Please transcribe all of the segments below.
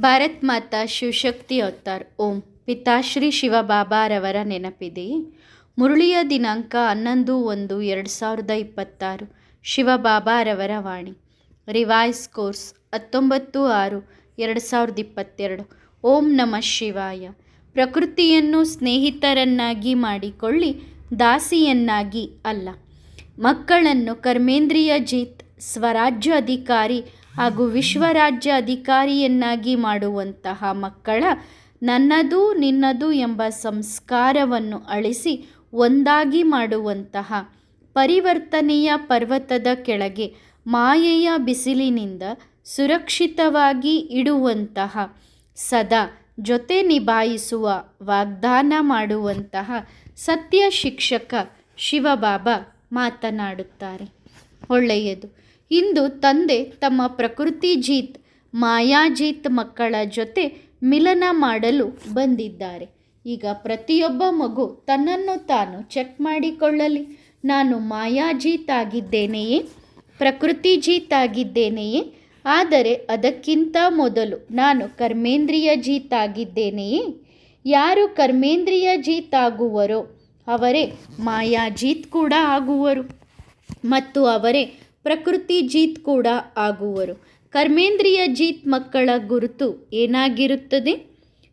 Bharat Mata Shivashakti avatar. ಓಂ. ಪಿತಾಶ್ರೀ ಶಿವಬಾಬಾರವರ ನೆನಪಿದೆ. ಮುರುಳಿಯ ದಿನಾಂಕ ಹನ್ನೊಂದು ಒಂದು ಎರಡು ಸಾವಿರದ ಇಪ್ಪತ್ತಾರು. ಶಿವಬಾಬಾರವರ ವಾಣಿ. ರಿವೈಸ್ ಕೋರ್ಸ್ ಹತ್ತೊಂಬತ್ತು ಆರು ಎರಡು ಸಾವಿರದ ಇಪ್ಪತ್ತೆರಡು. ಓಂ ನಮಃ ಶಿವಾಯ. ಪ್ರಕೃತಿಯನ್ನು ಸ್ನೇಹಿತರನ್ನಾಗಿ ಮಾಡಿಕೊಳ್ಳಿ, ದಾಸಿಯನ್ನಾಗಿ ಅಲ್ಲ. ಮಕ್ಕಳನ್ನು ಕರ್ಮೇಂದ್ರಿಯ ಜೀತ್ ಸ್ವರಾಜ್ಯ ಅಧಿಕಾರಿ ಹಾಗೂ ವಿಶ್ವರಾಜ್ಯ ಅಧಿಕಾರಿಯನ್ನಾಗಿ ಮಾಡುವಂತಹ ಮಕ್ಕಳ ನನ್ನದು ನಿನ್ನದು ಎಂಬ ಸಂಸ್ಕಾರವನ್ನು ಅಳಿಸಿ ಒಂದಾಗಿ ಮಾಡುವಂತಹ ಪರಿವರ್ತನೆಯ ಪರ್ವತದ ಕೆಳಗೆ ಮಾಯೆಯ ಬಿಸಿಲಿನಿಂದ ಸುರಕ್ಷಿತವಾಗಿ ಇಡುವಂತಹ, ಸದಾ ಜೊತೆ ನಿಭಾಯಿಸುವ ವಾಗ್ದಾನ ಮಾಡುವಂತಹ ಸತ್ಯ ಶಿಕ್ಷಕ ಶಿವಬಾಬಾ ಮಾತನಾಡುತ್ತಾರೆ. ಒಳ್ಳೆಯದು. ಇಂದು ತಂದೆ ತಮ್ಮ ಪ್ರಕೃತಿ ಜೀತ್, ಮಾಯಾಜೀತ್ ಮಕ್ಕಳ ಜೊತೆ ಮಿಲನ ಮಾಡಲು ಬಂದಿದ್ದಾರೆ. ಈಗ ಪ್ರತಿಯೊಬ್ಬ ಮಗು ತನ್ನನ್ನು ತಾನು ಚೆಕ್ ಮಾಡಿಕೊಳ್ಳಲಿ. ನಾನು ಮಾಯಾಜೀತ್ ಆಗಿದ್ದೇನೆಯೇ? ಪ್ರಕೃತಿ ಜೀತ್ ಆಗಿದ್ದೇನೆಯೇ? ಆದರೆ ಅದಕ್ಕಿಂತ ಮೊದಲು ನಾನು ಕರ್ಮೇಂದ್ರಿಯ ಜೀತ್ ಆಗಿದ್ದೇನೆಯೇ? ಯಾರು ಕರ್ಮೇಂದ್ರಿಯ ಜೀತ್ ಆಗುವರೋ ಅವರೇ ಮಾಯಾಜೀತ್ ಕೂಡ ಆಗುವರು. ಮತ್ತು ಅವರೇ ಪ್ರಕೃತಿ ಜೀತ್ ಕೂಡ ಆಗುವರು. ಕರ್ಮೇಂದ್ರಿಯ ಜೀತ್ ಮಕ್ಕಳ ಗುರುತು ಏನಾಗಿರುತ್ತದೆ?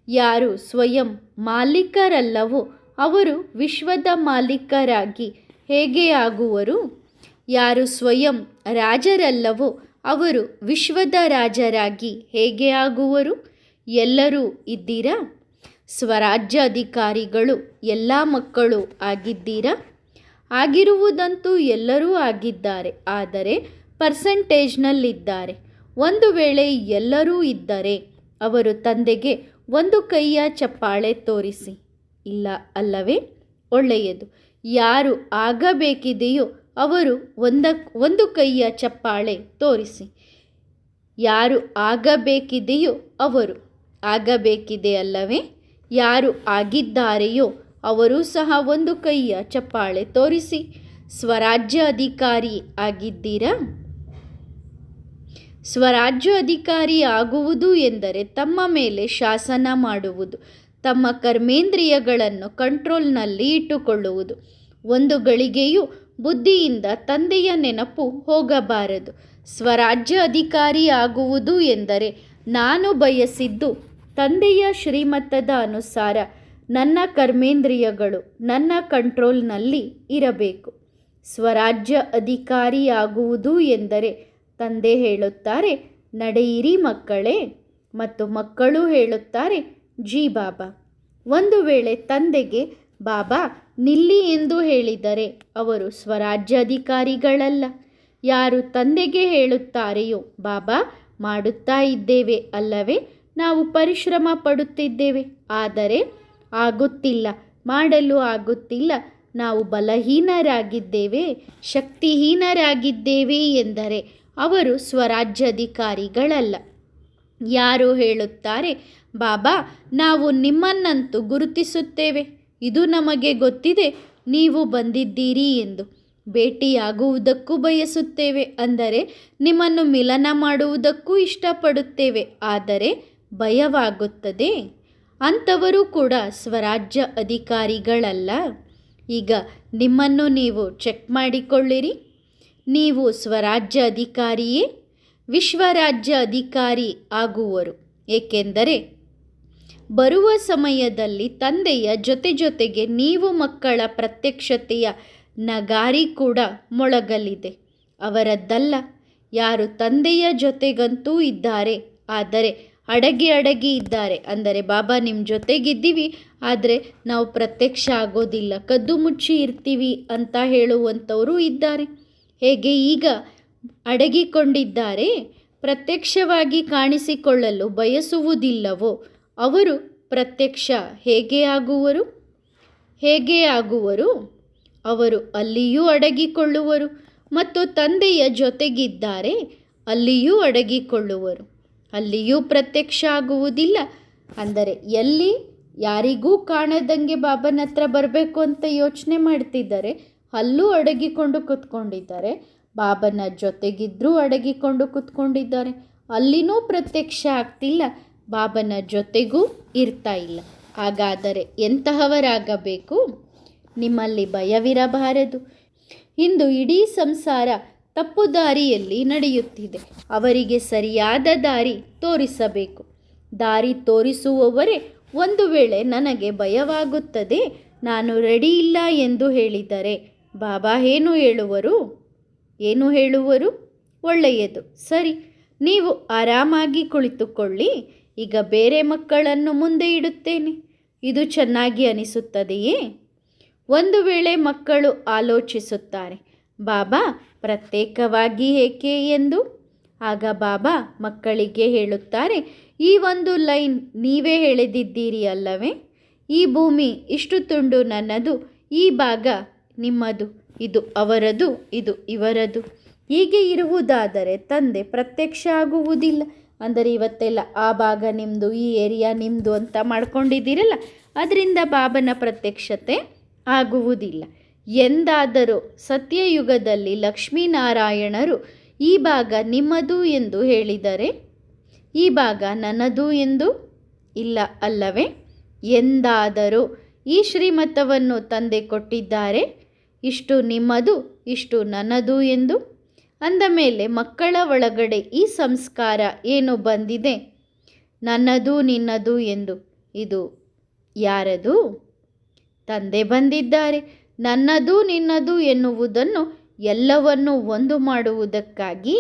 ಯಾರು ಸ್ವಯಂ ಮಾಲೀಕರಲ್ಲವೋ ಅವರು ವಿಶ್ವದ ಮಾಲೀಕರಾಗಿ ಹೇಗೆ ಆಗುವರು? ಯಾರು ಸ್ವಯಂ ರಾಜರಲ್ಲವೋ ಅವರು ವಿಶ್ವದ ರಾಜರಾಗಿ ಹೇಗೆ ಆಗುವರು? ಎಲ್ಲರೂ ಇದ್ದೀರಾ? ಸ್ವರಾಜ್ಯ ಅಧಿಕಾರಿಗಳು ಎಲ್ಲ ಮಕ್ಕಳು ಆಗಿದ್ದೀರಾ? ಆಗಿರುವುದಂತೂ ಎಲ್ಲರೂ ಆಗಿದ್ದಾರೆ, ಆದರೆ ಪರ್ಸೆಂಟೇಜ್ನಲ್ಲಿದ್ದಾರೆ. ಒಂದು ವೇಳೆ ಎಲ್ಲರೂ ಇದ್ದರೆ ಅವರು ತಂದೆಗೆ ಒಂದು ಕೈಯ ಚಪ್ಪಾಳೆ ತೋರಿಸಿ. ಇಲ್ಲ ಅಲ್ಲವೇ? ಒಳ್ಳೆಯದು. ಯಾರು ಆಗಬೇಕಿದೆಯೋ ಅವರು ಒಂದ, ಒಂದು ಕೈಯ ಚಪ್ಪಾಳೆ ತೋರಿಸಿ. ಯಾರು ಆಗಬೇಕಿದೆಯೋ ಅವರು ಆಗಬೇಕಿದೆ ಅಲ್ಲವೇ? ಯಾರು ಆಗಿದ್ದಾರೆಯೋ ಅವರು ಸಹ ಒಂದು ಕೈಯ ಚಪ್ಪಾಳೆ ತೋರಿಸಿ ಸ್ವರಾಜ್ಯ ಅಧಿಕಾರಿ ಆಗಿದ್ದೀರಾ? ಸ್ವರಾಜ್ಯ ಅಧಿಕಾರಿ ಆಗುವುದು ಎಂದರೆ ತಮ್ಮ ಮೇಲೆ ಶಾಸನ ಮಾಡುವುದು, ತಮ್ಮ ಕರ್ಮೇಂದ್ರಿಯಗಳನ್ನು ಕಂಟ್ರೋಲ್ನಲ್ಲಿ ಇಟ್ಟುಕೊಳ್ಳುವುದು. ಒಂದು ಗಳಿಗೆಯೂ ಬುದ್ಧಿಯಿಂದ ತಂದೆಯ ನೆನಪು ಹೋಗಬಾರದು. ಸ್ವರಾಜ್ಯ ಅಧಿಕಾರಿ ಆಗುವುದು ಎಂದರೆ ನಾನು ಬಯಸಿದ್ದು ತಂದೆಯ ಶ್ರೀಮತದ ಅನುಸಾರ ನನ್ನ ಕರ್ಮೇಂದ್ರಿಯಗಳು ನನ್ನ ಕಂಟ್ರೋಲ್ನಲ್ಲಿ ಇರಬೇಕು. ಸ್ವರಾಜ್ಯ ಅಧಿಕಾರಿಯಾಗುವುದು ಎಂದರೆ ತಂದೆ ಹೇಳುತ್ತಾರೆ, ನಡೆಯಿರಿ ಮಕ್ಕಳೇ. ಮತ್ತು ಮಕ್ಕಳು ಹೇಳುತ್ತಾರೆ, ಜಿ ಬಾಬಾ. ಒಂದು ವೇಳೆ ತಂದೆಗೆ, ಬಾಬಾ, ನಿಲ್ಲಿ ಎಂದು ಹೇಳಿದರೆ ಅವರು ಸ್ವರಾಜ್ಯಾಧಿಕಾರಿಗಳಲ್ಲ. ಯಾರು ತಂದೆಗೆ ಹೇಳುತ್ತಾರೆಯೋ, ಬಾಬಾ, ಮಾಡುತ್ತಾ ಇದ್ದೇವೆ ಅಲ್ಲವೇ, ನಾವು ಪರಿಶ್ರಮ ಪಡುತ್ತಿದ್ದೇವೆ. ಆದರೆ ಆಗುತ್ತಿಲ್ಲ. ಮಾಡಲು ಆಗುತ್ತಿಲ್ಲ. ನಾವು ಬಲಹೀನರಾಗಿದ್ದೇವೆ, ಶಕ್ತಿಹೀನರಾಗಿದ್ದೇವೆ ಎಂದರೆ ಅವರು ಸ್ವರಾಜ್ಯಾಧಿಕಾರಿಗಳಲ್ಲ. ಯಾರು ಹೇಳುತ್ತಾರೆ, ಬಾಬಾ, ನಾವು ನಿಮ್ಮನ್ನಂತೂ ಗುರುತಿಸುತ್ತೇವೆ. ಇದು ನಮಗೆ ಗೊತ್ತಿದೆ, ನೀವು ಬಂದಿದ್ದೀರಿ ಎಂದು. ಭೇಟಿಯಾಗುವುದಕ್ಕೂ ಬಯಸುತ್ತೇವೆ, ಅಂದರೆ ನಿಮ್ಮನ್ನು ಮಿಲನ ಮಾಡುವುದಕ್ಕೂ ಇಷ್ಟಪಡುತ್ತೇವೆ. ಆದರೆ ಭಯವಾಗುತ್ತದೆ. ಅಂಥವರು ಕೂಡ ಸ್ವರಾಜ್ಯ ಅಧಿಕಾರಿಗಳಲ್ಲ. ಈಗ ನಿಮ್ಮನ್ನು ನೀವು ಚೆಕ್ ಮಾಡಿಕೊಳ್ಳಿರಿ. ನೀವು ಸ್ವರಾಜ್ಯ ಅಧಿಕಾರಿಯೇ, ವಿಶ್ವರಾಜ್ಯ ಅಧಿಕಾರಿ ಆಗುವರು. ಏಕೆಂದರೆ ಬರುವ ಸಮಯದಲ್ಲಿ ತಂದೆಯ ಜೊತೆ ಜೊತೆಗೆ ನೀವು ಮಕ್ಕಳ ಪ್ರತ್ಯಕ್ಷತೆಯ ನಗಾರಿ ಕೂಡ ಮೊಳಗಲಿದೆ. ಅವರದ್ದಲ್ಲ, ಯಾರು ತಂದೆಯ ಜೊತೆಗಂತೂ ಇದ್ದಾರೆ. ಆದರೆ ಅಡಗಿ ಅಡಗಿ ಇದ್ದಾರೆ. ಅಂದರೆ, ಬಾಬಾ ನಿಮ್ಮ ಜೊತೆಗಿದ್ದೀವಿ. ಆದರೆ ನಾವು ಪ್ರತ್ಯಕ್ಷ ಆಗೋದಿಲ್ಲ. ಕದ್ದು ಮುಚ್ಚಿ ಇರ್ತೀವಿ ಅಂತ ಹೇಳುವಂಥವರು ಇದ್ದಾರೆ. ಹೇಗೆ ಈಗ ಅಡಗಿಕೊಂಡಿದ್ದಾರೆ? ಪ್ರತ್ಯಕ್ಷವಾಗಿ ಕಾಣಿಸಿಕೊಳ್ಳಲು ಬಯಸುವುದಿಲ್ಲವೋ? ಅವರು ಪ್ರತ್ಯಕ್ಷ ಹೇಗೆ ಆಗುವರು? ಹೇಗೆ ಆಗುವರು? ಅವರು ಅಲ್ಲಿಯೂ ಅಡಗಿಕೊಳ್ಳುವರು. ಮತ್ತು ತಂದೆಯ ಜೊತೆಗಿದ್ದಾರೆ, ಅಲ್ಲಿಯೂ ಅಡಗಿಕೊಳ್ಳುವರು. ಅಲ್ಲಿಯೂ ಪ್ರತ್ಯಕ್ಷ ಆಗುವುದಿಲ್ಲ ಅಂದರೆ ಎಲ್ಲಿ ಯಾರಿಗೂ ಕಾಣದಂಗೆ ಬಾಬನ ಹತ್ರ ಬರಬೇಕು ಅಂತ ಯೋಚನೆ ಮಾಡ್ತಿದ್ದಾರೆ, ಅಲ್ಲೂ ಅಡಗಿಕೊಂಡು ಕೂತ್ಕೊಂಡಿದ್ದಾರೆ. ಬಾಬನ ಜೊತೆಗಿದ್ದರೂ ಅಡಗಿಕೊಂಡು ಕೂತ್ಕೊಂಡಿದ್ದಾರೆ. ಅಲ್ಲಿನೂ ಪ್ರತ್ಯಕ್ಷ ಆಗ್ತಿಲ್ಲ. ಬಾಬನ ಜೊತೆಗೂ ಇರ್ತಾ ಇಲ್ಲ. ಹಾಗಾದರೆ ಎಂತಹವರಾಗಬೇಕು? ನಿಮ್ಮಲ್ಲಿ ಭಯವಿರಬಾರದು. ಇಂದು ಇಡೀ ಸಂಸಾರ ತಪ್ಪು ದಾರಿಯಲ್ಲಿ ನಡೆಯುತ್ತಿದೆ. ಅವರಿಗೆ ಸರಿಯಾದ ದಾರಿ ತೋರಿಸಬೇಕು. ದಾರಿ ತೋರಿಸುವವರೇ ಒಂದು ವೇಳೆ ನನಗೆ ಭಯವಾಗುತ್ತದೆ, ನಾನು ರೆಡಿ ಇಲ್ಲ ಎಂದು ಹೇಳಿದರೆ ಬಾಬಾ ಏನು ಹೇಳುವರು? ಏನು ಹೇಳುವರು? ಒಳ್ಳೆಯದು, ಸರಿ, ನೀವು ಆರಾಮಾಗಿ ಕುಳಿತುಕೊಳ್ಳಿ, ಈಗ ಬೇರೆ ಮಕ್ಕಳನ್ನು ಮುಂದೆ ಇಡುತ್ತೇನೆ. ಇದು ಚೆನ್ನಾಗಿ ಅನಿಸುತ್ತದೆಯೇ? ಒಂದು ವೇಳೆ ಮಕ್ಕಳು ಆಲೋಚಿಸುತ್ತಾರೆ ಬಾಬಾ, ಪ್ರತ್ಯೇಕವಾಗಿ ಏಕೆ ಎಂದು? ಆಗ ಬಾಬಾ ಮಕ್ಕಳಿಗೆ ಹೇಳುತ್ತಾರೆ, ಈ ಒಂದು ಲೈನ್ ನೀವೇ ಹೇಳಿದ್ದೀರಿ ಅಲ್ಲವೇ? ಈ ಭೂಮಿ ಇಷ್ಟು ತುಂಡು ನನ್ನದು, ಈ ಭಾಗ ನಿಮ್ಮದು, ಇದು ಅವರದು, ಇದು ಇವರದು. ಹೀಗೆ ಇರುವುದಾದರೆ ತಂದೆ ಪ್ರತ್ಯಕ್ಷ ಆಗುವುದಿಲ್ಲ. ಅಂದರೆ ಇವತ್ತೆಲ್ಲ ಆ ಭಾಗ ನಿಮ್ಮದು ಈ ಏರಿಯಾ ನಿಮ್ಮದು ಅಂತ ಮಾಡ್ಕೊಂಡಿದ್ದೀರಲ್ಲ, ಅದರಿಂದ ಬಾಬನ ಪ್ರತ್ಯಕ್ಷತೆ ಆಗುವುದಿಲ್ಲ. ಎಂದಾದರೂ ಸತ್ಯಯುಗದಲ್ಲಿ ಲಕ್ಷ್ಮೀನಾರಾಯಣರು ಈ ಭಾಗ ನಿಮ್ಮದು ಎಂದು ಹೇಳಿದರೆ, ಈ ಭಾಗ ನನ್ನದು ಎಂದು? ಇಲ್ಲ ಅಲ್ಲವೇ? ಎಂದಾದರೂ ಈ ಶ್ರೀಮತವನ್ನು ತಂದೆ ಕೊಟ್ಟಿದ್ದಾರೆ, ಇಷ್ಟು ನಿಮ್ಮದು, ಇಷ್ಟು ನನ್ನದು ಎಂದು? ಅಂದ ಮೇಲೆ ಮಕ್ಕಳ ಒಳಗಡೆ ಈ ಸಂಸ್ಕಾರ ಏನು ಬಂದಿದೆ? ನನ್ನದು, ನಿನ್ನದು ಎಂದು? ಇದು ಯಾರದು? ತಂದೆ ಬಂದಿದ್ದಾರೆ. ನನ್ನದು ನಿನ್ನದು ಎನ್ನುವುದನ್ನು ಎಲ್ಲವನ್ನು ಒಂದು ಮಾಡುವುದಕ್ಕಾಗಿ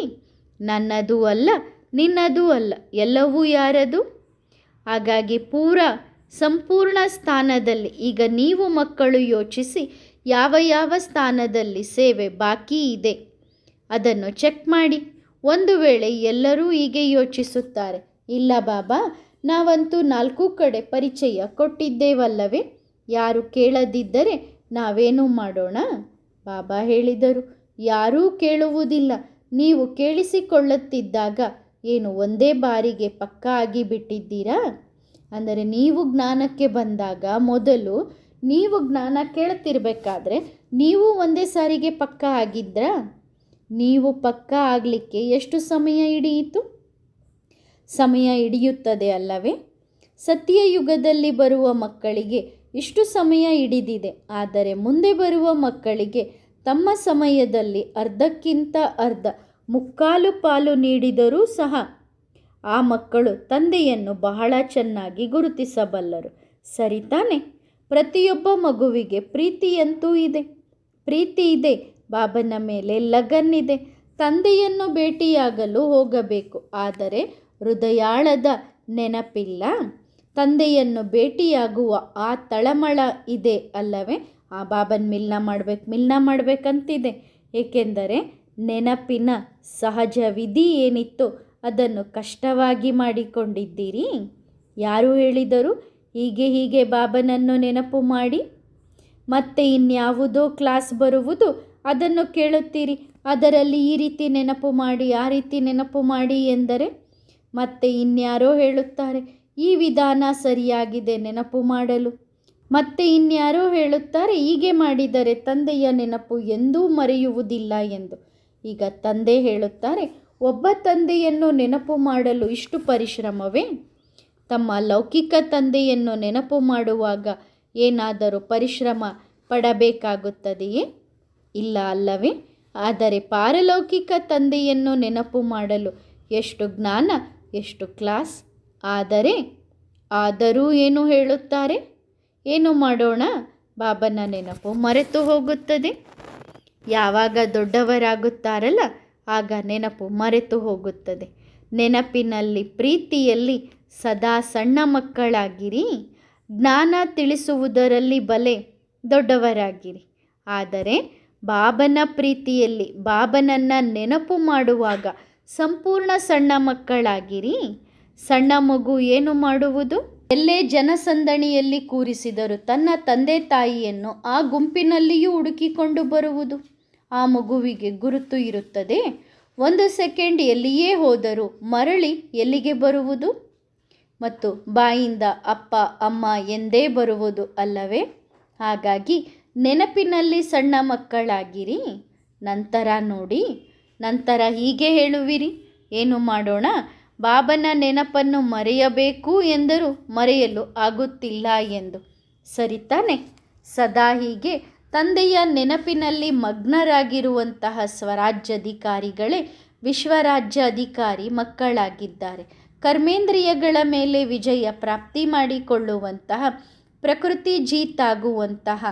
ನನ್ನದು ಅಲ್ಲ, ನಿನ್ನದು ಅಲ್ಲ, ಎಲ್ಲವೂ ಯಾರದು? ಹಾಗಾಗಿ ಪೂರ ಸಂಪೂರ್ಣ ಸ್ಥಾನದಲ್ಲಿ, ಈಗ ನೀವು ಮಕ್ಕಳು ಯೋಚಿಸಿ ಯಾವ ಯಾವ ಸ್ಥಾನದಲ್ಲಿ ಸೇವೆ ಬಾಕಿ ಇದೆ, ಅದನ್ನು ಚೆಕ್ ಮಾಡಿ. ಒಂದು ವೇಳೆ ಎಲ್ಲರೂ ಹೀಗೆ ಯೋಚಿಸುತ್ತಾರೆ, ಇಲ್ಲ ಬಾಬಾ, ನಾವಂತೂ ನಾಲ್ಕು ಕಡೆ ಪರಿಚಯ ಕೊಟ್ಟಿದ್ದೇವಲ್ಲವೇ? ಯಾರು ಕೇಳದಿದ್ದರೆ ನಾವೇನು ಮಾಡೋಣ? ಬಾಬಾ ಹೇಳಿದರು. ಯಾರೂ ಕೇಳುವುದಿಲ್ಲ. ನೀವು ಕೇಳಿಸಿಕೊಳ್ಳುತ್ತಿದ್ದಾಗ ಏನು ಒಂದೇ ಬಾರಿಗೆ ಪಕ್ಕ ಆಗಿ ಬಿಟ್ಟಿದ್ದೀರಾ? ಅಂದರೆ ನೀವು ಜ್ಞಾನಕ್ಕೆ ಬಂದಾಗ ಮೊದಲು ನೀವು ಜ್ಞಾನ ಕೇಳ್ತಿರ್ಬೇಕಾದ್ರೆ ನೀವು ಒಂದೇ ಸಾರಿಗೆ ಪಕ್ಕ ಆಗಿದ್ರಾ? ನೀವು ಪಕ್ಕ ಆಗಲಿಕ್ಕೆ ಎಷ್ಟು ಸಮಯ ಹಿಡಿಯಿತು? ಸಮಯ ಹಿಡಿಯುತ್ತದೆ ಅಲ್ಲವೇ? ಸತ್ಯಯುಗದಲ್ಲಿ ಬರುವ ಮಕ್ಕಳಿಗೆ ಇಷ್ಟು ಸಮಯ ಹಿಡಿದಿದೆ. ಆದರೆ ಮುಂದೆ ಬರುವ ಮಕ್ಕಳಿಗೆ ತಮ್ಮ ಸಮಯದಲ್ಲಿ ಅರ್ಧಕ್ಕಿಂತ ಅರ್ಧ ಮುಕ್ಕಾಲು ಪಾಲು ನೀಡಿದರೂ ಸಹ ಆ ಮಕ್ಕಳು ತಂದೆಯನ್ನು ಬಹಳ ಚೆನ್ನಾಗಿ ಗುರುತಿಸಬಲ್ಲರು. ಸರಿ ತಾನೆ? ಪ್ರತಿಯೊಬ್ಬ ಮಗುವಿಗೆ ಪ್ರೀತಿಯಂತೂ ಇದೆ. ಪ್ರೀತಿ ಇದೆ, ಬಾಬನ ಮೇಲೆ ಲಗನ್ ಇದೆ ತಂದೆಯನ್ನು ಭೇಟಿಯಾಗಲು ಹೋಗಬೇಕು. ಆದರೆ ಹೃದಯಾಳದ ನೆನಪಿಲ್ಲ. ತಂದೆಯನ್ನು ಭೇಟಿಯಾಗುವ ಆ ತಳಮಳ ಇದೆ ಅಲ್ಲವೇ? ಆ ಬಾಬನ್ ಮಿಲ್ನ ಮಾಡಬೇಕು, ಮಿಲ್ನ ಮಾಡಬೇಕಂತಿದೆ. ಏಕೆಂದರೆ ನೆನಪಿನ ಸಹಜ ವಿಧಿ ಏನಿತ್ತು ಅದನ್ನು ಕಷ್ಟವಾಗಿ ಮಾಡಿಕೊಂಡಿದ್ದೀರಿ? ಯಾರು ಹೇಳಿದರು? ಹೀಗೆ ಹೀಗೆ ಬಾಬನನ್ನು ನೆನಪು ಮಾಡಿ. ಮತ್ತೆ ಇನ್ಯಾವುದೋ ಕ್ಲಾಸ್ ಬರುವುದು ಅದನ್ನು ಕೇಳುತ್ತೀರಿ. ಅದರಲ್ಲಿ ಈ ರೀತಿ ನೆನಪು ಮಾಡಿ, ಆ ರೀತಿ ನೆನಪು ಮಾಡಿ ಎಂದರೆ ಮತ್ತೆ ಇನ್ಯಾರೋ ಹೇಳುತ್ತಾರೆ. ಈ ವಿಧಾನ ಸರಿಯಾಗಿದೆ ನೆನಪು ಮಾಡಲು. ಮತ್ತೆ ಇನ್ಯಾರೋ ಹೇಳುತ್ತಾರೆ, ಹೀಗೆ ಮಾಡಿದರೆ ತಂದೆಯ ನೆನಪು ಎಂದೂ ಮರೆಯುವುದಿಲ್ಲ ಎಂದು. ಈಗ ತಂದೆ ಹೇಳುತ್ತಾರೆ, ಒಬ್ಬ ತಂದೆಯನ್ನು ನೆನಪು ಮಾಡಲು ಇಷ್ಟು ಪರಿಶ್ರಮವೇ? ತಮ್ಮ ಲೌಕಿಕ ತಂದೆಯನ್ನು ನೆನಪು ಮಾಡುವಾಗ ಏನಾದರೂ ಪರಿಶ್ರಮ ಪಡಬೇಕಾಗುತ್ತದೆಯೇ? ಇಲ್ಲ ಅಲ್ಲವೇ? ಆದರೆ ಪಾರಲೌಕಿಕ ತಂದೆಯನ್ನು ನೆನಪು ಮಾಡಲು ಎಷ್ಟು ಜ್ಞಾನ, ಎಷ್ಟು ಕ್ಲಾಸ್? ಆದರೆ ಆದರೂ ಏನು ಹೇಳುತ್ತಾರೆ? ಏನು ಮಾಡೋಣ? ಬಾಬನ ನೆನಪು ಮರೆತು ಹೋಗುತ್ತದೆ. ಯಾವಾಗ ದೊಡ್ಡವರಾಗುತ್ತಾರಲ್ಲ, ಆಗ ನೆನಪು ಮರೆತು ಹೋಗುತ್ತದೆ. ನೆನಪಿನಲ್ಲಿ ಪ್ರೀತಿಯಲ್ಲಿ ಸದಾ ಸಣ್ಣ ಮಕ್ಕಳಾಗಿರಿ. ಜ್ಞಾನ ತಿಳಿಸುವುದರಲ್ಲಿ ಬಲೆ ದೊಡ್ಡವರಾಗಿರಿ. ಆದರೆ ಬಾಬನ ಪ್ರೀತಿಯಲ್ಲಿ ಬಾಬನನ್ನು ನೆನಪು ಮಾಡುವಾಗ ಸಂಪೂರ್ಣ ಸಣ್ಣ ಮಕ್ಕಳಾಗಿರಿ. ಸಣ್ಣ ಮಗು ಏನು ಮಾಡುವುದು? ಎಲ್ಲೇ ಜನಸಂದಣಿಯಲ್ಲಿ ಕೂರಿಸಿದರು ತನ್ನ ತಂದೆ ತಾಯಿಯನ್ನು ಆ ಗುಂಪಿನಲ್ಲಿಯೂ ಹುಡುಕಿಕೊಂಡು ಬರುವುದು. ಆ ಮಗುವಿಗೆ ಗುರುತು ಇರುತ್ತದೆ. ಒಂದು ಸೆಕೆಂಡ್ ಎಲ್ಲಿಯೇ ಹೋದರೂ ಮರಳಿ ಎಲ್ಲಿಗೆ ಬರುವುದು? ಮತ್ತು ಬಾಯಿಂದ ಅಪ್ಪ, ಅಮ್ಮ ಎಂದೇ ಬರುವುದು ಅಲ್ಲವೇ? ಹಾಗಾಗಿ ನೆನಪಿನಲ್ಲಿ ಸಣ್ಣ ಮಕ್ಕಳಾಗಿರಿ. ನಂತರ ನೋಡಿ. ನಂತರ ಹೀಗೆ ಹೇಳುವಿರಿ. ಏನು ಮಾಡೋಣ? ಬಾಬನ ನೆನಪನ್ನು ಮರೆಯಬೇಕು ಎಂದರೂ. ಮರೆಯಲು ಆಗುತ್ತಿಲ್ಲ ಎಂದು. ಸರಿತಾನೆ ಸದಾ ಹೀಗೆ. ತಂದೆಯ ನೆನಪಿನಲ್ಲಿ ಮಗ್ನರಾಗಿರುವಂತಹ ಸ್ವರಾಜ್ಯಾಧಿಕಾರಿಗಳೇ ವಿಶ್ವರಾಜ್ಯ ಅಧಿಕಾರಿ ಮಕ್ಕಳಾಗಿದ್ದಾರೆ. ಕರ್ಮೇಂದ್ರಿಯಗಳ ಮೇಲೆ ವಿಜಯ ಪ್ರಾಪ್ತಿ ಮಾಡಿಕೊಳ್ಳುವಂತಹ, ಪ್ರಕೃತಿ ಜೀತಾಗುವಂತಹ,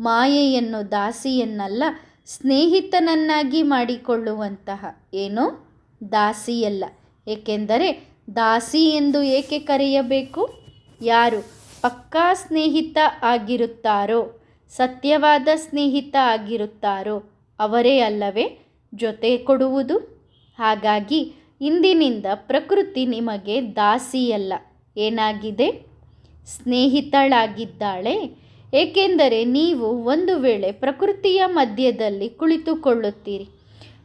ಮಾಯೆಯನ್ನು ದಾಸಿಯನ್ನಲ್ಲ, ಸ್ನೇಹಿತನನ್ನಾಗಿ ಮಾಡಿಕೊಳ್ಳುವಂತಹ ಏನೋ ದಾಸಿಯಲ್ಲ. ಏಕೆಂದರೆ ದಾಸಿ ಎಂದು ಏಕೆ ಕರೆಯಬೇಕು? ಯಾರು ಪಕ್ಕಾ ಸ್ನೇಹಿತ ಆಗಿರುತ್ತಾರೋ, ಸತ್ಯವಾದ ಸ್ನೇಹಿತ ಆಗಿರುತ್ತಾರೋ, ಅವರೇ ಅಲ್ಲವೇ ಜೊತೆ ಕೊಡುವುದು? ಹಾಗಾಗಿ ಇಂದಿನಿಂದ ಪ್ರಕೃತಿ ನಿಮಗೆ ದಾಸಿಯಲ್ಲ. ಏನಾಗಿದೆ? ಸ್ನೇಹಿತಳಾಗಿದ್ದಾಳೆ, ಏಕೆಂದರೆ ನೀವು ಒಂದು ವೇಳೆ ಪ್ರಕೃತಿಯ ಮಧ್ಯದಲ್ಲಿ ಕುಳಿತುಕೊಳ್ಳುತ್ತೀರಿ.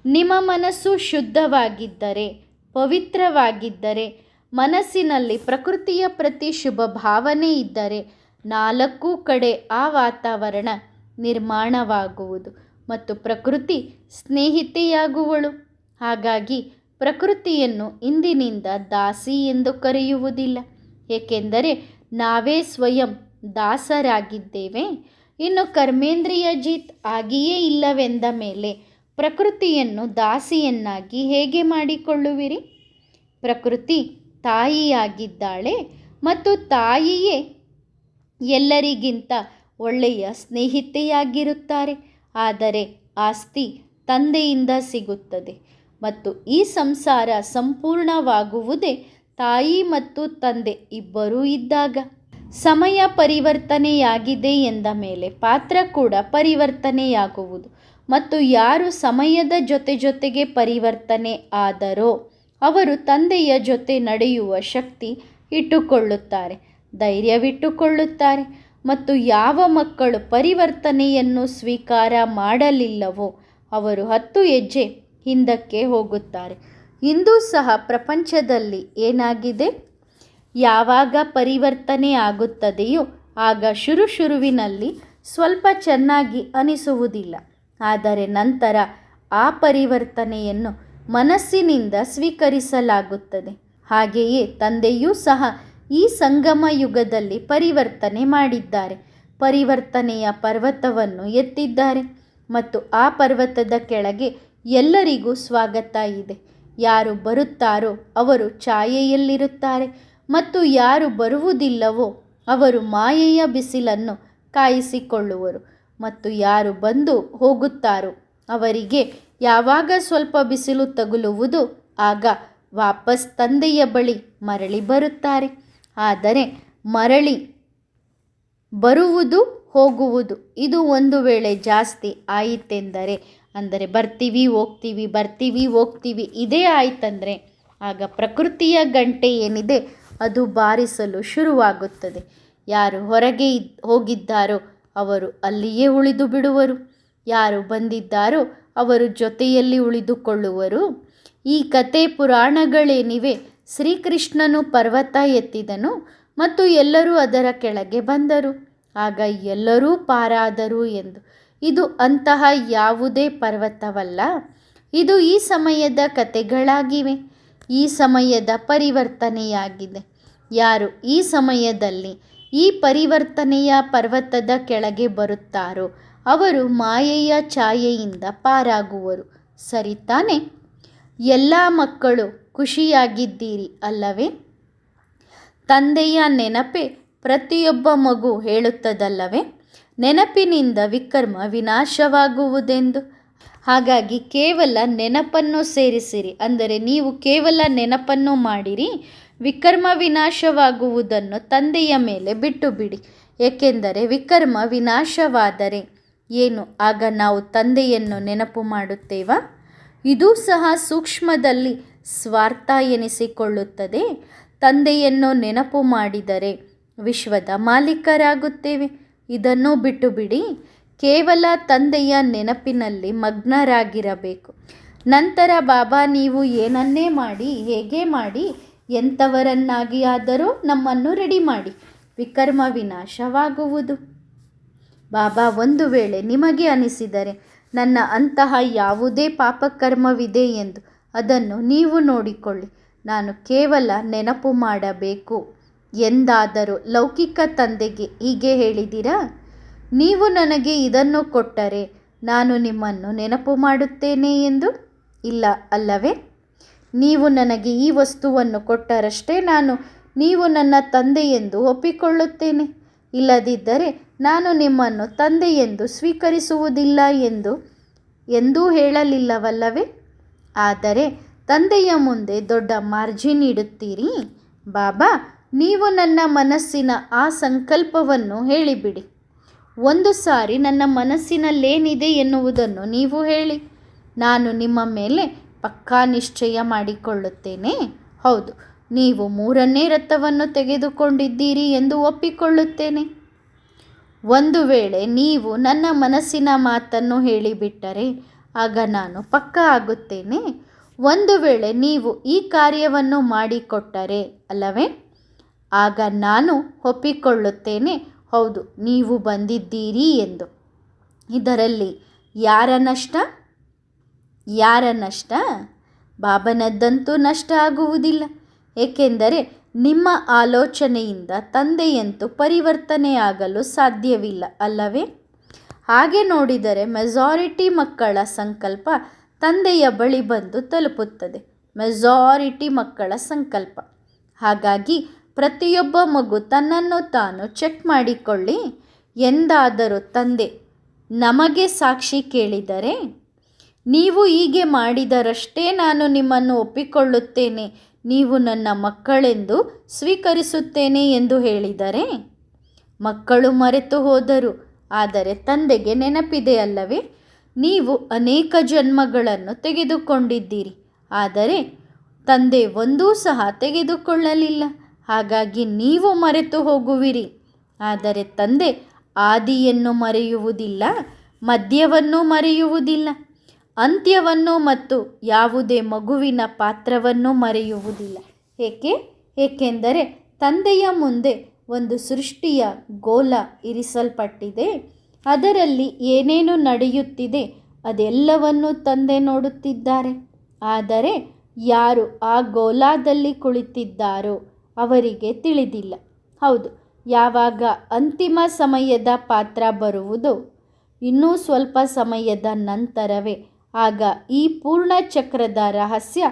ನಿಮ್ಮ ಮನಸ್ಸು ಶುದ್ಧವಾಗಿದ್ದರೆ ಪವಿತ್ರವಾಗಿದ್ದರೆ, ಮನಸ್ಸಿನಲ್ಲಿ ಪ್ರಕೃತಿಯ ಪ್ರತಿ ಶುಭ ಭಾವನೆ ಇದ್ದರೆ ನಾಲ್ಕು ಕಡೆ ಆ ವಾತಾವರಣ ನಿರ್ಮಾಣವಾಗುವುದು ಮತ್ತು ಪ್ರಕೃತಿ ಸ್ನೇಹಿತೆಯಾಗುವಳು. ಹಾಗಾಗಿ ಪ್ರಕೃತಿಯನ್ನು ಇಂದಿನಿಂದ ದಾಸಿ ಎಂದು ಕರೆಯುವುದಿಲ್ಲ. ಏಕೆಂದರೆ ನಾವೇ ಸ್ವಯಂ ದಾಸರಾಗಿದ್ದೇವೆ. ಇನ್ನು ಕರ್ಮೇಂದ್ರಿಯ ಜೀತ್ ಆಗಿಯೇ ಇಲ್ಲವೆಂದ ಮೇಲೆ ಪ್ರಕೃತಿಯನ್ನು ದಾಸಿಯನ್ನಾಗಿ ಹೇಗೆ ಮಾಡಿಕೊಳ್ಳುವಿರಿ? ಪ್ರಕೃತಿ ತಾಯಿಯಾಗಿದ್ದಾಳೆ ಮತ್ತು ತಾಯಿಯೇ ಎಲ್ಲರಿಗಿಂತ ಒಳ್ಳೆಯ ಸ್ನೇಹಿತೆಯಾಗಿರುತ್ತಾರೆ. ಆದರೆ ಆಸ್ತಿ ತಂದೆಯಿಂದ ಸಿಗುತ್ತದೆ ಮತ್ತು ಈ ಸಂಸಾರ ಸಂಪೂರ್ಣವಾಗುವುದೇ ತಾಯಿ ಮತ್ತು ತಂದೆ ಇಬ್ಬರೂ ಇದ್ದಾಗ. ಸಮಯ ಪರಿವರ್ತನೆಯಾಗಿದೆ ಎಂದ ಮೇಲೆ ಪಾತ್ರ ಕೂಡ ಪರಿವರ್ತನೆಯಾಗುವುದು. ಮತ್ತು ಯಾರು ಸಮಯದ ಜೊತೆ ಜೊತೆಗೆ ಪರಿವರ್ತನೆ ಆದರೋ ಅವರು ತಂದೆಯ ಜೊತೆ ನಡೆಯುವ ಶಕ್ತಿ ಇಟ್ಟುಕೊಳ್ಳುತ್ತಾರೆ, ಧೈರ್ಯವಿಟ್ಟುಕೊಳ್ಳುತ್ತಾರೆ ಮತ್ತು ಯಾವ ಮಕ್ಕಳು ಪರಿವರ್ತನೆಯನ್ನು ಸ್ವೀಕಾರ ಮಾಡಲಿಲ್ಲವೋ ಅವರು ಹತ್ತು ಹೆಜ್ಜೆ ಹಿಂದಕ್ಕೆ ಹೋಗುತ್ತಾರೆ. ಇಂದು ಸಹ ಪ್ರಪಂಚದಲ್ಲಿ ಏನಾಗಿದೆ? ಯಾವಾಗ ಪರಿವರ್ತನೆ ಆಗುತ್ತದೆಯೋ ಆಗ ಶುರು ಶುರುವಿನಲ್ಲಿ ಸ್ವಲ್ಪ ಚೆನ್ನಾಗಿ ಅನಿಸುವುದಿಲ್ಲ. ಆದರೆ ನಂತರ ಆ ಪರಿವರ್ತನೆಯನ್ನು ಮನಸ್ಸಿನಿಂದ ಸ್ವೀಕರಿಸಲಾಗುತ್ತದೆ. ಹಾಗೆಯೇ ತಂದೆಯೂ ಸಹ ಈ ಸಂಗಮ ಯುಗದಲ್ಲಿ ಪರಿವರ್ತನೆ ಮಾಡಿದ್ದಾರೆ. ಪರಿವರ್ತನೆಯ ಪರ್ವತವನ್ನು ಎತ್ತಿದ್ದಾರೆ ಮತ್ತು ಆ ಪರ್ವತದ ಕೆಳಗೆ ಎಲ್ಲರಿಗೂ ಸ್ವಾಗತ ಇದೆ. ಯಾರು ಬರುತ್ತಾರೋ ಅವರು ಛಾಯೆಯಲ್ಲಿರುತ್ತಾರೆ ಮತ್ತು ಯಾರು ಬರುವುದಿಲ್ಲವೋ ಅವರು ಮಾಯೆಯ ಬಿಸಿಲನ್ನು ಕಾಯಿಸಿಕೊಳ್ಳುವರು. ಮತ್ತು ಯಾರು ಬಂದು ಹೋಗುತ್ತಾರೋ ಅವರಿಗೆ ಯಾವಾಗ ಸ್ವಲ್ಪ ಬಿಸಿಲು ತಗುಲುವುದು, ಆಗ ವಾಪಸ್ ತಂದೆಯ ಬಳಿ ಮರಳಿ ಬರುತ್ತಾರೆ. ಆದರೆ ಮರಳಿ ಬರುವುದು, ಹೋಗುವುದು ಇದು ಒಂದು ವೇಳೆ ಜಾಸ್ತಿ ಆಯಿತೆಂದರೆ, ಅಂದರೆ ಬರ್ತೀವಿ, ಹೋಗ್ತೀವಿ ಬರ್ತೀವಿ, ಹೋಗ್ತೀವಿ, ಇದೇ ಆಯ್ತಂದರೆ ಆಗ ಪ್ರಕೃತಿಯ ಗಂಟೆ ಏನಿದೆ ಅದು ಬಾರಿಸಲು ಶುರುವಾಗುತ್ತದೆ. ಯಾರು ಹೊರಗೆ ಹೋಗಿದ್ದಾರೋ ಅವರು ಅಲ್ಲಿಯೇ ಉಳಿದು ಬಿಡುವರು. ಯಾರು ಬಂದಿದ್ದಾರೋ ಅವರು ಜೊತೆಯಲ್ಲಿ ಉಳಿದುಕೊಳ್ಳುವರು. ಈ ಕತೆ ಪುರಾಣಗಳೇನಿವೆ? ಶ್ರೀಕೃಷ್ಣನು ಪರ್ವತ ಎತ್ತಿದನು ಮತ್ತು ಎಲ್ಲರೂ ಅದರ ಕೆಳಗೆ ಬಂದರು. ಆಗ ಎಲ್ಲರೂ ಪಾರಾದರು ಎಂದು. ಇದು ಅಂತಹ ಯಾವುದೇ ಪರ್ವತವಲ್ಲ. ಇದು ಈ ಸಮಯದ ಕತೆಗಳಾಗಿವೆ ಈ ಸಮಯದ ಪರಿವರ್ತನೆಯಾಗಿದೆ. ಯಾರು ಈ ಸಮಯದಲ್ಲಿ ಈ ಪರಿವರ್ತನೆಯ ಪರ್ವತದ ಕೆಳಗೆ ಬರುತ್ತಾರೋ, ಅವರು ಮಾಯೆಯ ಛಾಯೆಯಿಂದ ಪಾರಾಗುವರು. ಸರಿ ತಾನೆ? ಎಲ್ಲ ಮಕ್ಕಳು ಖುಷಿಯಾಗಿದ್ದೀರಿ ಅಲ್ಲವೇ? ತಂದೆಯ ನೆನಪೇ ಪ್ರತಿಯೊಬ್ಬ ಮಗು ಹೇಳುತ್ತದಲ್ಲವೇ? ನೆನಪಿನಿಂದ ವಿಕರ್ಮ ವಿನಾಶವಾಗುವುದೆಂದು? ಹಾಗಾಗಿ ಕೇವಲ ನೆನಪನ್ನು ಸೇರಿಸಿರಿ. ಅಂದರೆ ನೀವು ಕೇವಲ ನೆನಪನ್ನು ಮಾಡಿರಿ ವಿಕರ್ಮ ವಿನಾಶವಾಗುವುದನ್ನು ತಂದೆಯ ಮೇಲೆ ಬಿಟ್ಟು ಬಿಡಿ ಏಕೆಂದರೆ ವಿಕರ್ಮ ವಿನಾಶವಾದರೆ ಏನು? ಆಗ ನಾವು ತಂದೆಯನ್ನು ನೆನಪು ಮಾಡುತ್ತೇವಾ? ಇದೂ ಸಹ ಸೂಕ್ಷ್ಮದಲ್ಲಿ ಸ್ವಾರ್ಥ ಎನಿಸಿಕೊಳ್ಳುತ್ತದೆ. ತಂದೆಯನ್ನು ನೆನಪು ಮಾಡಿದರೆ ವಿಶ್ವದ ಮಾಲೀಕರಾಗುತ್ತೇವೆ. ಇದನ್ನು ಬಿಟ್ಟು ಬಿಡಿ ಕೇವಲ ತಂದೆಯ ನೆನಪಿನಲ್ಲಿ ಮಗ್ನರಾಗಿರಬೇಕು. ನಂತರ ಬಾಬಾ, ನೀವು ಏನನ್ನೇ ಮಾಡಿ, ಹೇಗೆ ಮಾಡಿ ಎಂಥವರನ್ನಾಗಿ ಆದರೂ ನಮ್ಮನ್ನು ರೆಡಿ ಮಾಡಿ. ವಿಕರ್ಮ ವಿನಾಶವಾಗುವುದು. ಬಾಬಾ, ಒಂದು ವೇಳೆ ನಿಮಗೆ ಅನಿಸಿದರೆ ನನ್ನ ಅಂತಹ ಯಾವುದೇ ಪಾಪಕರ್ಮವಿದೆ ಎಂದು ಅದನ್ನು ನೀವು ನೋಡಿಕೊಳ್ಳಿ. ನಾನು ಕೇವಲ ನೆನಪು ಮಾಡಬೇಕು. ಎಂದಾದರೂ ಲೌಕಿಕ ತಂದೆಗೆ ಹೀಗೆ ಹೇಳಿದಿರಾ ನೀವು ನನಗೆ ಇದನ್ನು ಕೊಟ್ಟರೆ ನಾನು ನಿಮ್ಮನ್ನು ನೆನಪು ಮಾಡುತ್ತೇನೆ ಎಂದು? ಇಲ್ಲ, ಅಲ್ಲವೇ? ನೀವು ನನಗೆ ಈ ವಸ್ತುವನ್ನು ಕೊಟ್ಟರಷ್ಟೇ ನಾನು ನೀವು ನನ್ನ ತಂದೆ ಎಂದು ಒಪ್ಪಿಕೊಳ್ಳುತ್ತೇನೆ. ಇಲ್ಲದಿದ್ದರೆ ನಾನು ನಿಮ್ಮನ್ನು ತಂದೆ ಎಂದು ಸ್ವೀಕರಿಸುವುದಿಲ್ಲ ಎಂದು, ಎಂದೂ ಹೇಳಲಿಲ್ಲವಲ್ಲವೇ? ಆದರೆ ತಂದೆಯ ಮುಂದೆ ದೊಡ್ಡ ಮಾರ್ಜಿನ್ ಇಡುತ್ತೀರಿ ಬಾಬಾ, ನೀವು ನನ್ನ ಮನಸ್ಸಿನ ಆ ಸಂಕಲ್ಪವನ್ನು ಹೇಳಿಬಿಡಿ. ಒಂದು ಸಾರಿ ನನ್ನ ಮನಸ್ಸಿನಲ್ಲೇನಿದೆ ಎನ್ನುವುದನ್ನು ನೀವು ಹೇಳಿ. ನಾನು ನಿಮ್ಮ ಮೇಲೆ ಪಕ್ಕಾ ನಿಶ್ಚಯ ಮಾಡಿಕೊಳ್ಳುತ್ತೇನೆ? ಹೌದು, ನೀವು ಮೂರನೇ ರಥವನ್ನು ತೆಗೆದುಕೊಂಡಿದ್ದೀರಿ ಎಂದು ಒಪ್ಪಿಕೊಳ್ಳುತ್ತೇನೆ. ಒಂದು ವೇಳೆ ನೀವು ನನ್ನ ಮನಸ್ಸಿನ ಮಾತನ್ನು ಹೇಳಿಬಿಟ್ಟರೆ, ಆಗ ನಾನು ಪಕ್ಕ ಆಗುತ್ತೇನೆ. ಒಂದು ವೇಳೆ ನೀವು ಈ ಕಾರ್ಯವನ್ನು ಮಾಡಿಕೊಟ್ಟರೆ ಅಲ್ಲವೇ? ಆಗ ನಾನು ಒಪ್ಪಿಕೊಳ್ಳುತ್ತೇನೆ, ಹೌದು, ನೀವು ಬಂದಿದ್ದೀರಿ ಎಂದು. ಇದರಲ್ಲಿ ಯಾರ ನಷ್ಟ? ಯಾರ ನಷ್ಟ ಬಾಬನದ್ದಂತೂ ನಷ್ಟ ಆಗುವುದಿಲ್ಲ. ಏಕೆಂದರೆ ನಿಮ್ಮ ಆಲೋಚನೆಯಿಂದ ತಂದೆಯಂತೂ ಪರಿವರ್ತನೆಯಾಗಲು ಸಾಧ್ಯವಿಲ್ಲ, ಅಲ್ಲವೇ? ಹಾಗೆ ನೋಡಿದರೆ ಮೆಜಾರಿಟಿ ಮಕ್ಕಳ ಸಂಕಲ್ಪ ತಂದೆಯ ಬಳಿ ಬಂದು ತಲುಪುತ್ತದೆ. ಮೆಜಾರಿಟಿ ಮಕ್ಕಳ ಸಂಕಲ್ಪ. ಹಾಗಾಗಿ ಪ್ರತಿಯೊಬ್ಬ ಮಗು ತನ್ನನ್ನು ತಾನು ಚೆಕ್ ಮಾಡಿಕೊಳ್ಳಿ. ಎಂದಾದರೂ ತಂದೆ, ನಮಗೆ ಸಾಕ್ಷಿ ಕೇಳಿದರೆ? ನೀವು ಹೀಗೆ ಮಾಡಿದರಷ್ಟೇ ನಾನು ನಿಮ್ಮನ್ನು ಒಪ್ಪಿಕೊಳ್ಳುತ್ತೇನೆ. ನೀವು ನನ್ನ ಮಕ್ಕಳೆಂದು ಸ್ವೀಕರಿಸುತ್ತೇನೆ ಎಂದು ಹೇಳಿದರೆ? ಮಕ್ಕಳು ಮರೆತು ಹೋದರು. ಆದರೆ ತಂದೆಗೆ ನೆನಪಿದೆ ಅಲ್ಲವೇ? ನೀವು ಅನೇಕ ಜನ್ಮಗಳನ್ನು ತೆಗೆದುಕೊಂಡಿದ್ದೀರಿ. ಆದರೆ ತಂದೆ ಒಂದೂ ಸಹ ತೆಗೆದುಕೊಳ್ಳಲಿಲ್ಲ. ಹಾಗಾಗಿ ನೀವು ಮರೆತು ಹೋಗುವಿರಿ. ಆದರೆ ತಂದೆ ಆದಿಯನ್ನು ಮರೆಯುವುದಿಲ್ಲ, ಮದ್ಯವನ್ನು ಮರೆಯುವುದಿಲ್ಲ. ಅಂತ್ಯವನ್ನು ಮತ್ತು ಯಾವುದೇ ಮಗುವಿನ ಪಾತ್ರವನ್ನು ಮರೆಯುವುದಿಲ್ಲ. ಏಕೆ? ಏಕೆಂದರೆ ತಂದೆಯ ಮುಂದೆ ಒಂದು ಸೃಷ್ಟಿಯ ಗೋಲ ಇರಿಸಲ್ಪಟ್ಟಿದೆ. ಅದರಲ್ಲಿ ಏನೇನು ನಡೆಯುತ್ತಿದೆ ಅದೆಲ್ಲವನ್ನು ತಂದೆ ನೋಡುತ್ತಿದ್ದಾರೆ. ಆದರೆ ಯಾರು ಆ ಗೋಲಾದಲ್ಲಿ ಕುಳಿತಿದ್ದಾರೋ ಅವರಿಗೆ ತಿಳಿದಿಲ್ಲ. ಹೌದು, ಯಾವಾಗ ಅಂತಿಮ ಸಮಯದ ಪಾತ್ರ ಬರುವುದೋ, ಇನ್ನೂ ಸ್ವಲ್ಪ ಸಮಯದ ನಂತರವೇ ಆಗ ಈ ಪೂರ್ಣ ಚಕ್ರದ ರಹಸ್ಯ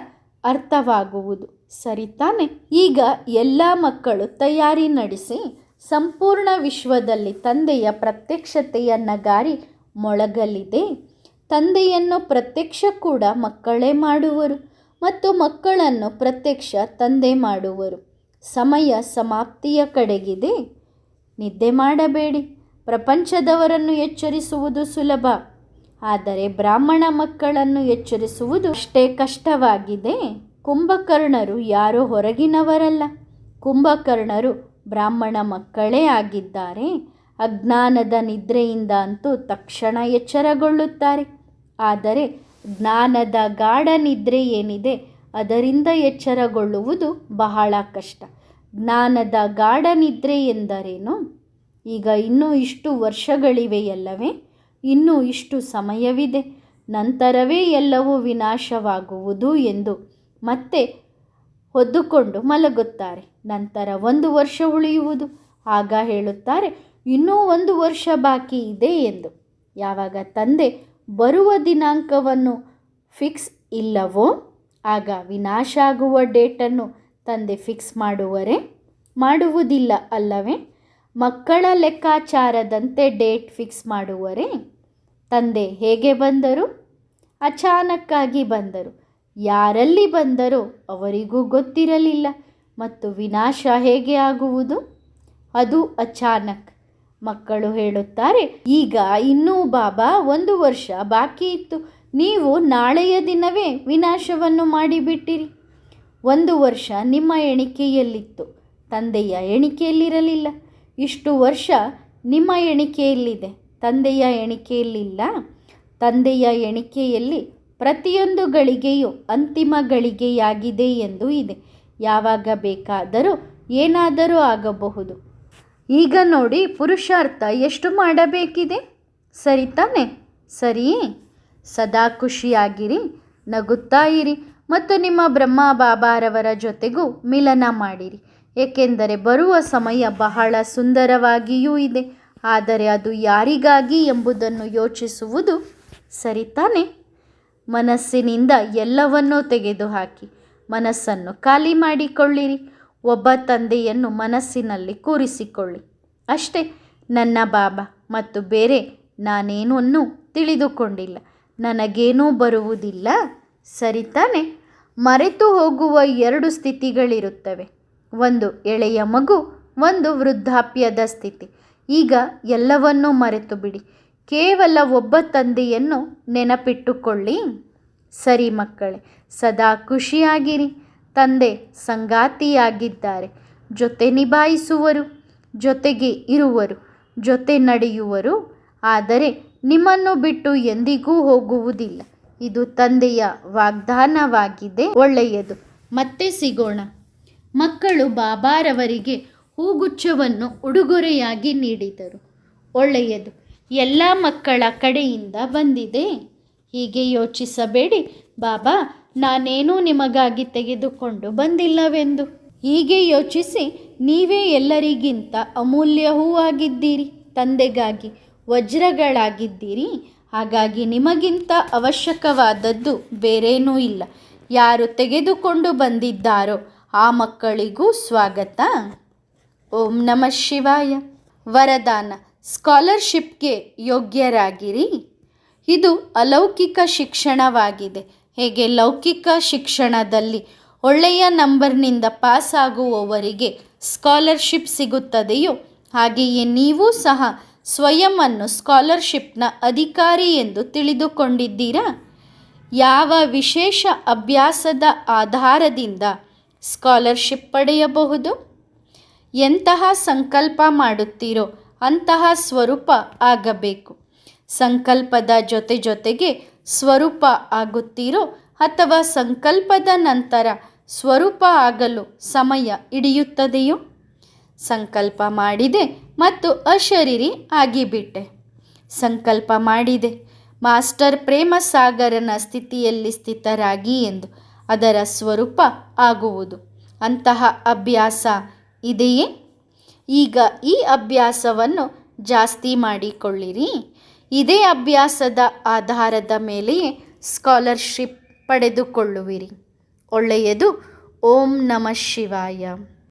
ಅರ್ಥವಾಗುವುದು. ಸರಿತಾನೆ? ಈಗ ಎಲ್ಲ ಮಕ್ಕಳು ತಯಾರಿ ನಡೆಸಿ ಸಂಪೂರ್ಣ ವಿಶ್ವದಲ್ಲಿ ತಂದೆಯ ಪ್ರತ್ಯಕ್ಷತೆಯ ನಗಾರಿ ಮೊಳಗಲಿದೆ. ತಂದೆಯನ್ನು ಪ್ರತ್ಯಕ್ಷ ಕೂಡ ಮಕ್ಕಳೇ ಮಾಡುವರು ಮತ್ತು ಮಕ್ಕಳನ್ನು ಪ್ರತ್ಯಕ್ಷ ತಂದೆ ಮಾಡುವರು. ಸಮಯ ಸಮಾಪ್ತಿಯ ಕಡೆಗಿದೆ. ನಿದ್ದೆ ಮಾಡಬೇಡಿ. ಪ್ರಪಂಚದವರನ್ನು ಎಚ್ಚರಿಸುವುದು ಸುಲಭ. ಆದರೆ ಬ್ರಾಹ್ಮಣ ಮಕ್ಕಳನ್ನು ಎಚ್ಚರಿಸುವುದು ಅಷ್ಟೇ ಕಷ್ಟವಾಗಿದೆ. ಕುಂಭಕರ್ಣರು ಯಾರೋ ಹೊರಗಿನವರಲ್ಲ. ಕುಂಭಕರ್ಣರು ಬ್ರಾಹ್ಮಣ ಮಕ್ಕಳೇ ಆಗಿದ್ದಾರೆ. ಅಜ್ಞಾನದ ನಿದ್ರೆಯಿಂದ ಅಂತೂ ತಕ್ಷಣ ಎಚ್ಚರಗೊಳ್ಳುತ್ತಾರೆ. ಆದರೆ ಜ್ಞಾನದ ಗಾಢ ನಿದ್ರೆ ಏನಿದೆ ಅದರಿಂದ ಎಚ್ಚರಗೊಳ್ಳುವುದು ಬಹಳ ಕಷ್ಟ. ಜ್ಞಾನದ ಗಾಢ ನಿದ್ರೆ ಎಂದರೇನು? ಈಗ ಇನ್ನೂ ಇಷ್ಟು ವರ್ಷಗಳಿವೆಯಲ್ಲವೇ? ಇನ್ನೂ ಇಷ್ಟು ಸಮಯವಿದೆ. ನಂತರವೇ ಎಲ್ಲವೂ ವಿನಾಶವಾಗುವುದು ಎಂದು ಮತ್ತೆ ಹೊದ್ದುಕೊಂಡು ಮಲಗುತ್ತಾರೆ. ನಂತರ ಒಂದು ವರ್ಷ ಉಳಿಯುವುದು. ಆಗ ಹೇಳುತ್ತಾರೆ, ಇನ್ನೂ ಒಂದು ವರ್ಷ ಬಾಕಿ ಇದೆ ಎಂದು. ಯಾವಾಗ ತಂದೆ ಬರುವ ದಿನಾಂಕವನ್ನು ಫಿಕ್ಸ್ ಇಲ್ಲವೋ, ಆಗ ವಿನಾಶ ಆಗುವ ಡೇಟನ್ನು ತಂದೆ ಫಿಕ್ಸ್ ಮಾಡುವರೆ, ಮಾಡುವುದಿಲ್ಲ ಅಲ್ಲವೇ? ಮಕ್ಕಳ ಲೆಕ್ಕಾಚಾರದಂತೆ ಡೇಟ್ ಫಿಕ್ಸ್ ಮಾಡುವರೆ. ತಂದೆ ಹೇಗೆ ಬಂದರು? ಅಚಾನಕ್ಕಾಗಿ ಬಂದರು. ಯಾರಲ್ಲಿ ಬಂದರೋ ಅವರಿಗೂ ಗೊತ್ತಿರಲಿಲ್ಲ. ಮತ್ತು ವಿನಾಶ ಹೇಗೆ ಆಗುವುದು? ಅದು ಅಚಾನಕ್. ಮಕ್ಕಳು ಹೇಳುತ್ತಾರೆ, ಈಗ ಇನ್ನೂ ಬಾಬಾ ಒಂದು ವರ್ಷ ಬಾಕಿ ಇತ್ತು. ನೀವು ನಾಳೆಯ ದಿನವೇ ವಿನಾಶವನ್ನು ಮಾಡಿಬಿಟ್ಟಿರಿ. ಒಂದು ವರ್ಷ ನಿಮ್ಮ ಎಣಿಕೆಯಲ್ಲಿತ್ತು. ತಂದೆಯ ಎಣಿಕೆಯಲ್ಲಿರಲಿಲ್ಲ. ಇಷ್ಟು ವರ್ಷ ನಿಮ್ಮ ಎಣಿಕೆಯಲ್ಲಿದೆ. ತಂದೆಯ ಎಣಿಕೆಯಲ್ಲಿಲ್ಲ. ತಂದೆಯ ಎಣಿಕೆಯಲ್ಲಿ ಪ್ರತಿಯೊಂದು ಗಳಿಗೆಯೂ ಅಂತಿಮ ಗಳಿಗೆಯಾಗಿದೆ ಎಂದು ಇದೆ. ಯಾವಾಗ ಬೇಕಾದರೂ ಏನಾದರೂ ಆಗಬಹುದು. ಈಗ ನೋಡಿ ಪುರುಷಾರ್ಥ ಎಷ್ಟು ಮಾಡಬೇಕಿದೆ? ಸರಿ ತಾನೆ? ಸರಿ ಸದಾ ಖುಷಿಯಾಗಿರಿ, ನಗುತ್ತಾ ಇರಿ ಮತ್ತು ನಿಮ್ಮ ಬ್ರಹ್ಮ ಬಾಬಾರವರ ಜೊತೆಗೂ ಮಿಲನ ಮಾಡಿರಿ. ಏಕೆಂದರೆ ಬರುವ ಸಮಯ ಬಹಳ ಸುಂದರವಾಗಿಯೂ ಇದೆ. ಆದರೆ ಅದು ಯಾರಿಗಾಗಿ ಎಂಬುದನ್ನು ಯೋಚಿಸುವುದು ಸರಿ ತಾನೆ ಮನಸ್ಸಿನಿಂದ ಎಲ್ಲವನ್ನೂ ತೆಗೆದುಹಾಕಿ, ಮನಸ್ಸನ್ನು ಖಾಲಿ ಮಾಡಿಕೊಳ್ಳಿರಿ. ಒಬ್ಬ ತಂದೆಯನ್ನು ಮನಸ್ಸಿನಲ್ಲಿ ಕೂರಿಸಿಕೊಳ್ಳಿ. ಅಷ್ಟೇ, ನನ್ನ ಬಾಬಾ ಮತ್ತು ಬೇರೆ ನಾನೇನನ್ನೂ ತಿಳಿದುಕೊಂಡಿಲ್ಲ. ನನಗೇನೂ ಬರುವುದಿಲ್ಲ. ಸರಿ ತಾನೆ ಮರೆತು ಹೋಗುವ ಎರಡು ಸ್ಥಿತಿಗಳಿರುತ್ತವೆ. ಒಂದು ಎಳೆಯ ಮಗು, ಒಂದು ವೃದ್ಧಾಪ್ಯದ ಸ್ಥಿತಿ. ಈಗ ಎಲ್ಲವನ್ನೂ ಮರೆತು ಬಿಡಿ. ಕೇವಲ ಒಬ್ಬ ತಂದೆಯನ್ನು ನೆನಪಿಟ್ಟುಕೊಳ್ಳಿ. ಸರಿ ಮಕ್ಕಳೇ, ಸದಾ ಖುಷಿಯಾಗಿರಿ. ತಂದೆ ಸಂಗಾತಿಯಾಗಿದ್ದಾರೆ. ಜೊತೆ ನಿಭಾಯಿಸುವರು, ಜೊತೆಗೆ ಇರುವರು, ಜೊತೆ ನಡೆಯುವರು. ಆದರೆ ನಿಮ್ಮನ್ನು ಬಿಟ್ಟು ಎಂದಿಗೂ ಹೋಗುವುದಿಲ್ಲ. ಇದು ತಂದೆಯ ವಾಗ್ದಾನವಾಗಿದೆ. ಒಳ್ಳೆಯದು. ಮತ್ತೆ ಸಿಗೋಣ. ಮಕ್ಕಳು ಬಾಬಾರವರಿಗೆ ಹೂಗುಚ್ಛವನ್ನು ಉಡುಗೊರೆಯಾಗಿ ನೀಡಿದರು. ಒಳ್ಳೆಯದು, ಎಲ್ಲ ಮಕ್ಕಳ ಕಡೆಯಿಂದ ಬಂದಿದೆ. ಹೀಗೆ ಯೋಚಿಸಬೇಡಿ, ಬಾಬಾ, ನಾನೇನೂ ನಿಮಗಾಗಿ ತೆಗೆದುಕೊಂಡು ಬಂದಿಲ್ಲವೆಂದು. ಹೀಗೆ ಯೋಚಿಸಿ ನೀವೇ ಎಲ್ಲರಿಗಿಂತ ಅಮೂಲ್ಯ ಹೂವಾಗಿದ್ದೀರಿ, ತಂದೆಗಾಗಿ ವಜ್ರಗಳಾಗಿದ್ದೀರಿ. ಹಾಗಾಗಿ ನಿಮಗಿಂತ ಅವಶ್ಯಕವಾದದ್ದು ಬೇರೇನೂ ಇಲ್ಲ. ಯಾರು ತೆಗೆದುಕೊಂಡು ಬಂದಿದ್ದಾರೋ ಆ ಮಕ್ಕಳಿಗೂ ಸ್ವಾಗತ. ಓಂ ನಮಃ ಶಿವಾಯ. ವರದಾನ. ಸ್ಕಾಲರ್ಶಿಪ್ಗೆ ಯೋಗ್ಯರಾಗಿರಿ. ಇದು ಅಲೌಕಿಕ ಶಿಕ್ಷಣವಾಗಿದೆ. ಹೇಗೆ ಲೌಕಿಕ ಶಿಕ್ಷಣದಲ್ಲಿ ಒಳ್ಳೆಯ ನಂಬರ್ನಿಂದ ಪಾಸ್ ಆಗುವವರಿಗೆ ಸ್ಕಾಲರ್ಶಿಪ್ ಸಿಗುತ್ತದೆಯೋ, ಹಾಗೆಯೇ ನೀವು ಸಹ ಸ್ವಯಂವನ್ನು ಸ್ಕಾಲರ್ಶಿಪ್ನ ಅಧಿಕಾರಿ ಎಂದು ತಿಳಿದುಕೊಂಡಿದ್ದೀರಾ? ಯಾವ ವಿಶೇಷ ಅಭ್ಯಾಸದ ಆಧಾರದಿಂದ ಸ್ಕಾಲರ್ಶಿಪ್ ಪಡೆಯಬಹುದು? ಎಂತಹ ಸಂಕಲ್ಪ ಮಾಡುತ್ತೀರೋ ಅಂತಹ ಸ್ವರೂಪ ಆಗಬೇಕು. ಸಂಕಲ್ಪದ ಜೊತೆ ಜೊತೆಗೆ ಸ್ವರೂಪ ಆಗುತ್ತೀರೋ ಅಥವಾ ಸಂಕಲ್ಪದ ನಂತರ ಸ್ವರೂಪ ಆಗಲು ಸಮಯ ಹಿಡಿಯುತ್ತದೆಯೋ? ಸಂಕಲ್ಪ ಮಾಡಿದೆ ಮತ್ತು ಅಶರೀರಿ ಆಗಿಬಿಟ್ಟೆ. ಸಂಕಲ್ಪ ಮಾಡಿದೆ. ಮಾಸ್ಟರ್ ಪ್ರೇಮ ಸಾಗರನ ಸ್ಥಿತಿಯಲ್ಲಿ ಸ್ಥಿತರಾಗಿ ಎಂದು ಅದರ ಸ್ವರೂಪ ಆಗುವುದು. ಅಂತಹ ಅಭ್ಯಾಸ ಇದೆಯೇ? ಈಗ ಈ ಅಭ್ಯಾಸವನ್ನು ಜಾಸ್ತಿ ಮಾಡಿಕೊಳ್ಳಿರಿ. ಇದೇ ಅಭ್ಯಾಸದ ಆಧಾರದ ಮೇಲೆಯೇ ಸ್ಕಾಲರ್ಶಿಪ್ ಪಡೆದುಕೊಳ್ಳುವಿರಿ. ಒಳ್ಳೆಯದು. ಓಂ ನಮಃ ಶಿವಾಯ.